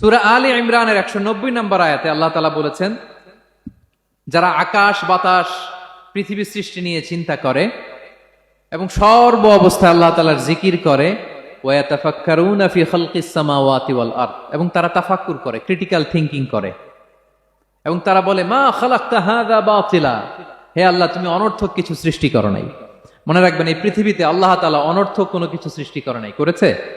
সুরা আলী ইমরানের একশো নব্বই নম্বর আয়াতে আল্লাহ তালা বলেছেন, যারা আকাশ, বাতাস, পৃথিবী সৃষ্টি নিয়ে চিন্তা করে এবং সর্ব অবস্থায় আল্লাহ তালার জিকির করে এবং তারা তাফাক্কুর করে, ক্রিটিক্যাল থিঙ্কিং করে। এবং তারা বলে, মা খালাক্তা বাতিলা। হে আল্লাহ, তুমি অনর্থক কিছু সৃষ্টি করো নাই। মনে রাখবেন, এই পৃথিবীতে আল্লাহ তাআলা অনর্থক কোনো কিছু সৃষ্টি করে নাই। করেছে?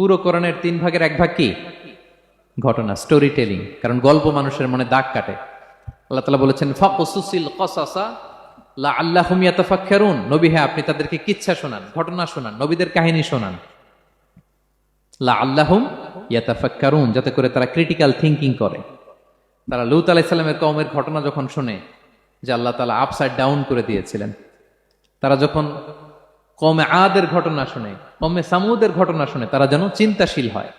পুরো কোরআনের তিন ভাগের এক ভাগ কি? ঘটনা স্টোরি টেলিং কারণ গল্প মানুষের মনে দাগ কাটে। আল্লাহ তালা বলেছেন, ফাকুসুসিল কসাসা লা আল্লাহুম ইয়াতাফাক্কারুন। নবী হ্যাঁ আপনি তাদেরকে কিচ্ছা শোনান, ঘটনা শোনান, নবীদের কাহিনী শোনান। লা আল্লাহুম ইয়াতাফাক্কারুন, যাতে করে তারা ক্রিটিক্যাল থিঙ্কিং করে। তারা লুত আলাইসাল্লামের কওমের ঘটনা যখন শুনে, যে আল্লাহ তালা আপসাইড ডাউন করে দিয়েছিলেন। তারা যখন কমে আদের ঘটনা শুনে কমে সামুদের ঘটনা শুনে তারা যেন চিন্তাশীল হয়।